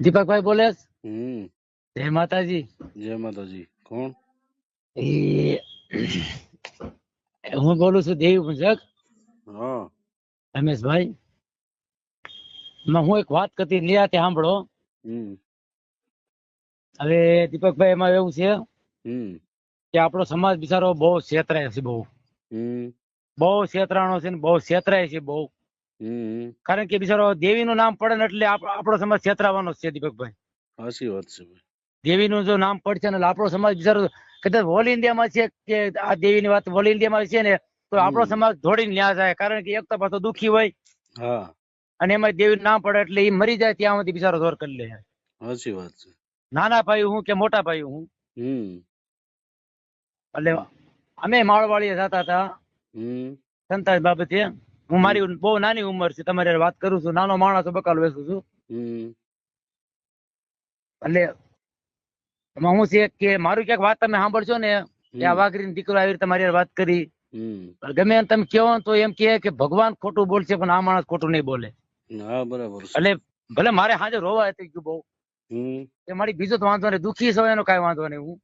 દીપકભાઈ બોલે હમ. જય માતાજી. જય માતાજી. કોણ? એ હું બોલું છું દેવી પૂજક. હા. રમેશભાઈ હું એક વાત કરતી નિરાતે સાંભળો. હમ. હવે દીપકભાઈ એમાં એવું છે હમ. કે આપણો સમાજ બિચારો બહુ છેતરાય છે બહુ. હમ. બહુ છેતરાણો છે ને બહુ છેતરાય છે બહુ. કારણ કે બિચારો દેવીનું નામ પડે ને એટલે આપણો સમાજ છેતરાવાનો છે દીપકભાઈ. સાચી વાત છે દેવીનું જો નામ પડશે ને આપણો સમાજ બિચારો કદાચ ઓલ ઇન્ડિયામાં છે કે આ દેવીની વાત ઓલ ઇન્ડિયામાં છે ને તો આપણો. સમાજ દોડીને ન્યા જાય. કારણ કે એક તો પાછો દુખી હોય અને એમાં દેવીનું નામ પડે એટલે એ મરી જાય ત્યાં સુધી બિચારો દોર કરી લે. સાચી વાત છે. નાના ભાઈ હું કે મોટા ભાઈ હું? એટલે અમે માળવાળી જતા હતા સંતાજ બાબતે. હું મારી બહુ નાની ઉંમર છે તમારે વાત કરું છું નાનો માણસ બકાલ વેચું છું. એટલે એમાં હું છે કે મારું ક્યાંક વાત તમે સાંભળશો ને કે આ વાઘરી દીકરો આવી રીતે મારી વાત કરી. ગમે એમ તમે કહો તો એમ કહે કે ભગવાન ખોટું બોલશે પણ આ માણસ ખોટું નહીં બોલે. હા બરાબર એટલે ભલે મારે હાજર રોવા હતી ગયું બહુ એ મારી બીજો તો વાંધો નહીં દુખી છો એનો કઈ વાંધો નહીં હું.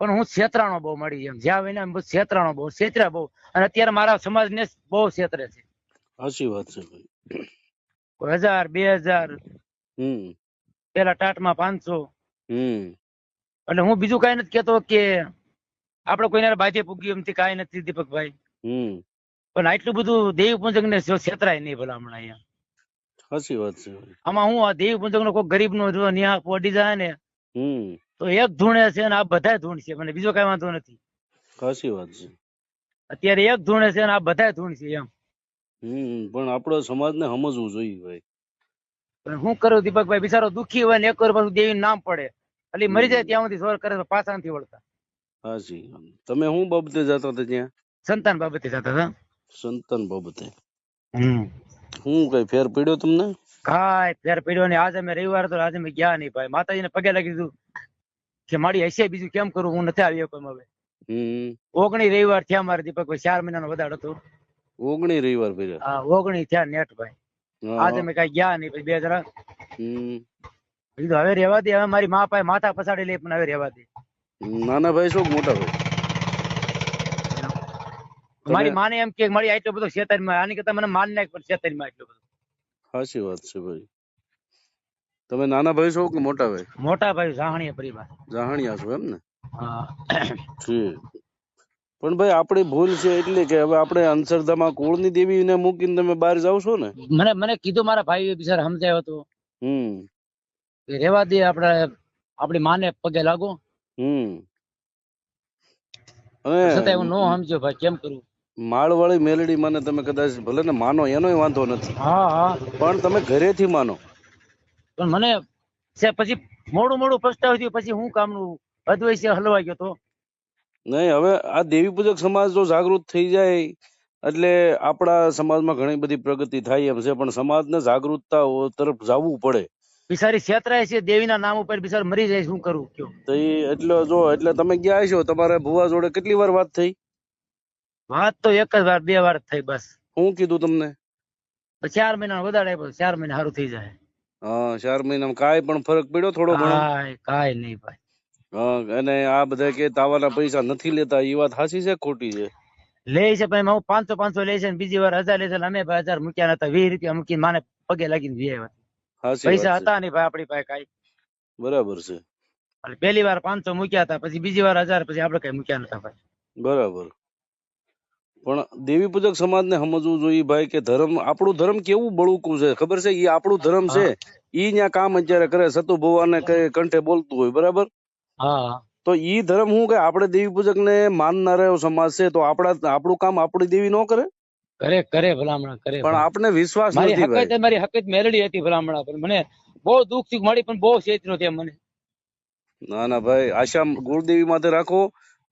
પણ હું છેતરાણો બહુ મળી એમ. જ્યાં વિના બહુ છેતરાણો બહુ છેતરા બહુ. અને અત્યારે મારા સમાજને બહુ છેતરે છે. સાચી વાત છે ભાઈ. હજાર બે હજાર હમ. પેલા ટાટમાં પાંચસો. હમ. એટલે હું બીજું કઈ નથી કેતો કે આપણે કોઈને બાજે પૂગ્યું એમથી કાંઈ નથી દીપકભાઈ. હમ. પણ આટલું બધું દેવી પૂજક ને છેતરાય નહીં ભલા હમણાં અહીંયા. સાચી વાત છે આમાં હું આ દેવી પૂજક નો કોઈ ગરીબ નો જો નિહાળ પડી જાય ને હમ. તો એક ધૂણે છે અને આ બધા ધૂણ છે મને બીજો કઈ વાંધો નથી. ખાસી વાત છે. અત્યારે એક ધૂણે છે અને આ બધા ધૂણ છે એમ. હમ પણ આપણો સમાજને સમજવું જોઈએ ભાઈ. પણ હું કરું દીપકભાઈ? બિચારો દુખી હોય ને એક વાર પાછું દેવી નામ પડે. એટલે મરી જાય ત્યાં સુધી સોર કરે તો પાછા નથી વળતા. હાજી. તમે શું બાબતે જતા હતા ત્યાં? સંતાન બાબતે જતા હતા. સંતાન બાબતે. હમ. શું કઈ ફેર પડ્યો તમને? કાંઈ ફેર પડ્યો ને આજે અમે રવિવાર તો આજે અમે ગયા નહીં ભાઈ. માતાજીને પગે લાગી દીધું. કે મારી હશે બીજું કેમ કરું? હું નથી આવ્યો કોઈ હવે. ઓગણી રવિવાર થયા મારે દીપકભાઈ ચાર મહિનાનો વધારે હતો ઓગણી રવિવાર આ ઓગણી થયા નેટ ભાઈ. આજે મેં કઈ ગયા નહીં બે કીધું હવે રહેવા દે હવે મારી મા પાસે માથા પછાડી લે પણ હવે રહેવા દે. નાના ભાઈ શું મોટા ભાઈ? મારી માને એમ કે મારી આટલો બધો શેતાનમાં આની કરતા મને માન નાખ પણ શેતાનમાં આટલો બધો. સાચી વાત છે ભાઈ. તમે નાના ભાઈ છો કે મોટા ભાઈ? મોટા ભાઈ સાહણીય પરિવાર. જાહણિયા છો એમ ને? પણ ભાઈ આપણી ભૂલ છે એટલે કે હવે આપણે અંધશ્રદ્ધામાં કુળની દેવીને મૂકીને તમે બહાર જાવ છો ને? મને મને કીધું મારા ભાઈ બિચારા સમજાયો હતો હમ. કે રહેવા દે આપણે આપણી માને પગે લાગો. હમ. છતાંય હું નો સમજ્યો ભાઈ કેમ કરું? માળવાળી મેલડી મને તમે કદાચ ભલે ને માનો એનોય વાંધો નથી. હા હા. પણ તમે ઘરેથી માનો. પણ મને છે પછી મોડું મોડું પસ્તાવ થયું પછી હું કામનું અદ્વૈત હલવા ગયો તો? નહીં હવે આ દેવી પૂજક સમાજ જો જાગૃત થઈ જાય એટલે આપણા સમાજમાં ઘણી બધી પ્રગતિ થાય એમ છે પણ સમાજને જાગૃતતા તરફ જવું પડે. બિચારી છેતરાય છે દેવીના નામ ઉપર બિચાર મરી જાય શું કરું કયો? તો એ એટલે જો એટલે તમે ગયા છો? તમારે ભુવા જોડે કેટલી વાર વાત થઈ? વાત તો એક જ વાર બે વાર થઈ બસ. હું કીધું તમને? ચાર મહિના વધારે ચાર મહિના સારું થઈ જાય. હા ચાર મહિનામાં કાંઈ પણ ફરક પડ્યો થોડો ઘણો? કાંઈ નહીં ભાઈ. હા અને આ બધા કે તાવાના પૈસા નથી લેતા એ વાત સાચી છે ખોટી છે? લે છે ભાઈ હું પાંચસો પાંચસો લે છે બીજી વાર હજાર લે છે અમે ભાઈ હજાર મૂક્યા નતા વીસ રૂપિયા મૂકીને માને પગે લાગીને વી આવ્યા પૈસા હતા નહીં ભાઈ આપણી પાસે કાંઈ. બરાબર છે. પેલી પહેલી વાર પાંચસો મૂક્યા હતા પછી બીજી વાર હજાર પછી આપડે કઈ મૂક્યા નતા ભાઈ. બરાબર. પણ દેવી પૂજક સમાજને સમજવું જોઈએ ભાઈ કે ધર્મ આપણું ધર્મ કેવું બળુકું છે? ખબર છે? એ આપણું ધર્મ છે. ઈ ન્યા કામ અત્યારે કરે સતુ ભગવાને કઈ કંઠે બોલતું હોય બરાબર? હા. તો ઈ ધર્મ શું કે આપણે દેવી પૂજક ને માનનાર સમાજ છે તો આપણા આપણું કામ આપણી દેવી ન કરે? કરે કરે ભલામણા કરે પણ આપણે વિશ્વાસ નથી હકત મારી હકત મેળડી હતી ભલામણા પણ મને બહુ દુઃખથી મળી પણ બહુ છેતરો થયો મને. ના ના ભાઈ આશા ગુરુદેવી માથે રાખો.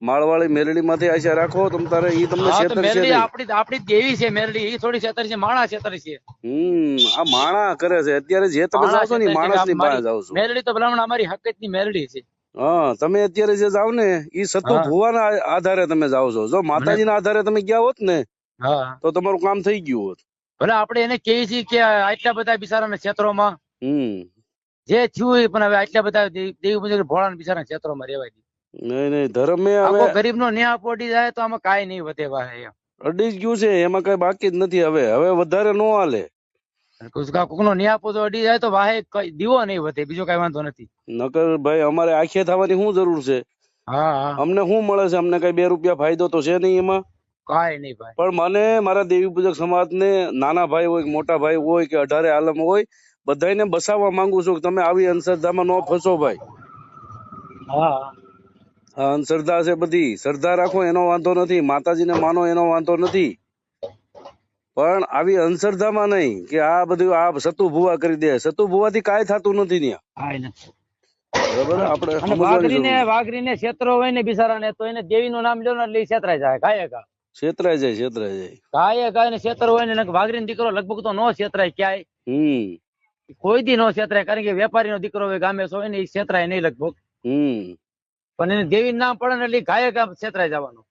માળવાળી મેરડી માથે આશા રાખો તમ તારે ઈ તમને છેતર છે આપડી આપણી દેવી છે મેરડી. ઈ થોડી છેતર છે માણા છેતર છે હમ આ માણા કરે છે. અત્યારે જે તમે જાવ છો ને માણસની પાસે જાવ છો. મેરડી તો ભલામણા અમારી હકતની મેરડી છે. હા તમે અત્યારે જે જાવ ને ઈ સતુ હા. ભુવાના આધારે તમે જાવ છો. જો માતાજીના આધારે તમે ગયા હોત ને હા. તો તમારું કામ થઈ ગયું હોત. ભલે આપણે એને કહીએ છીએ કે આટલા બધા બિચારાના ક્ષેત્રોમાં હમ. જે થયું પણ હવે આટલા બધા દેવી મંદિર ભોળા બિચારા ક્ષેત્રોમાં રહેવાય નહીં નહીં ધર્મે હવે ગરીબ નો ન્યાય પોડી જાય તો આમાં કાઈ નહીં વધે વાહે અડી જ ગયું છે એમાં કઈ બાકી જ નથી હવે. હવે વધારે નો હાલે. કોક નો ન્યાય પોતો અડી જાય તો વાહે કઈ દીવો નહીં વધે બીજો કઈ વાંધો નથી. નકર ભાઈ અમારે આખે થવાની શું જરૂર છે? હા અમને શું મળે છે? અમને કઈ બે રૂપિયા ફાયદો તો છે નહીં એમાં? કાઈ નહીં ભાઈ. પણ મને મારા દેવી પૂજક સમાજને નાના ભાઈ હોય મોટા ભાઈ હોય કે અઢારે આલમ હોય બધાને બસાવવા માંગુ છું કે તમે આવી અંધશ્રદ્ધામાં ન ફસો ભાઈ. હા. અંધશ્રદ્ધા છે બધી. શ્રદ્ધા રાખો એનો વાંધો નથી. માતાજીને માનો એનો વાંધો નથી. પણ આવી અંધશ્રદ્ધામાં નહીં કે આ બધું આ સતુ ભુવા કરી દે. સતુ ભુવાથી કાંઈ થતું નથી ત્યાં. બરાબર? આપણે વાઘરીને વાઘરીને ક્ષેત્રો હોય ને બિચારાને તો એને દેવીનું નામ લ્યો ને એટલે ક્ષેત્રાય જાય. કાંઈ કા છેતરાય જાય છેતરાય જાય. કાંઈ કાંઈ ને ક્ષેત્ર હોય ને વાઘરીનો દીકરો લગભગ તો નો છેતરાય ક્યાંય. હમ. કોઈ દી નો છેતરાય કારણ કે વેપારી નો દીકરો હોય ગામે હોય ને એ છેતરાય નહીં લગભગ. હમ. પણ એને દેવી નામ પડે ને એટલે ઘાયે ઘા છેતરાઈ જવાનું.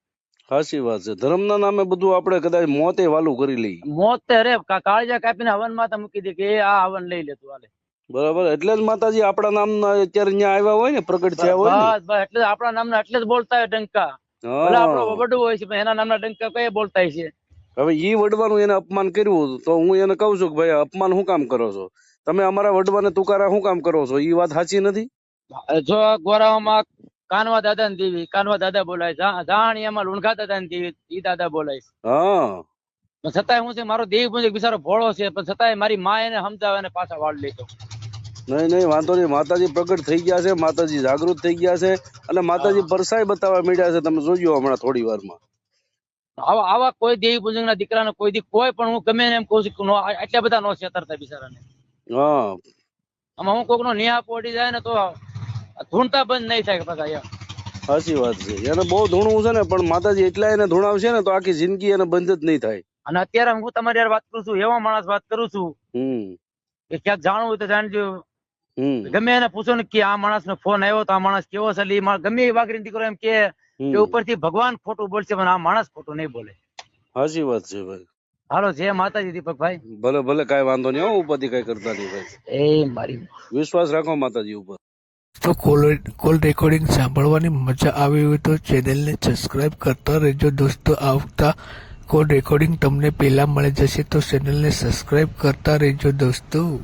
સાચી વાત છે. ધર્મના નામે બધું આપણે કદાચ મોતે વાલું કરી લઈએ. મોત રે કાળજા કાપીને હવન માતા મૂકી દે કે આ હવન લઈ લેતું હાલે. બરાબર એટલે જ માતાજી આપણા નામના અત્યારે અહીંયા આવ્યા હોય ને પ્રગટ થયા હોય બસ બસ એટલે આપણા નામના એટલે જ બોલતા હોય ડંકા. ભલે આપણો વડું હોય છે એના નામના ડંકા કઈ બોલતા છે? હવે ઈ વડવાનું એને અપમાન કર્યું તો હું એને કહું છું કે ભાઈ અપમાન શું કામ કરો છો? તમે અમારા વડવાને તુકારા શું કામ કરો છો? ઈ વાત સાચી નથી? જો ગોરાવામાં કાનવા દાદા ને દેવી કાનવા દાદા બોલાય જાણિયામાં લુણખા દાદા ને દેવી ઈ દાદા બોલાય હા. પણ છતાંય હું છે મારો દેહ પૂજક બિચારો ભોળો છે પણ છતાંય મારી માં એને સમજાવે અને પાછા વાળ લેતો નહીં નહીં વાંધો નહીં. માતાજી પ્રગટ થઈ ગયા છે માતાજી જાગૃત થઈ ગયા છે અને માતાજી પરસાઈ બતાવવા મળ્યા છે તમે જોજો હમણાં થોડી વારમાં. આવા આવા કોઈ દેવી પૂજક ના દીકરાને કોઈ દી કોઈ પણ હું ગમે એમ કહું છું કે નો- બધા નો છેતરતા બિચારાને. હા. આમાં હું કોક નો નિયા પોડી જાય ને તો ધૂણતા બંધ નહીં થાય પાછા એમ સાચી વાત છે. એને બહુ ધૂણવું છે ને પણ માતાજી એટલા એને ધૂણાવશે ને તો આખી જિંદગી એને બંધ જ નહીં થાય. અને અત્યારે હું તમારી યાર વાત કરું છું એવા માણસ વાત કરું છું કે ક્યાંક જાણવું હોય તો જાણજો. ગમે એને પૂછો ને કે આ માણસ નો ફોન આવ્યો તો આ માણસ કેવો છે એટલે ગમે એ વાઘરી દીકરો એમ કે ઉપરથી ભગવાન ખોટું બોલશે પણ આ માણસ ખોટું નહીં બોલે. સાચી વાત છે ભાઈ. હાલો જય માતાજી દીપકભાઈ ભલે ભલે કઈ વાંધો નહીં હો કઈ કાંઈ કરતા નહીં ભાઈ. એ મારી વિશ્વાસ રાખો માતાજી ઉપર. તો કોલ કોલ રેકોર્ડિંગ સાંભળવાની મજા આવી હોય તો ચેનલને સબસ્ક્રાઇબ કરતા રહેજો. દોસ્તો, આવતા કોલ રેકોર્ડિંગ તમને પહેલા મળી જશે તો ચેનલને સબસ્ક્રાઇબ કરતા રહેજો દોસ્તો.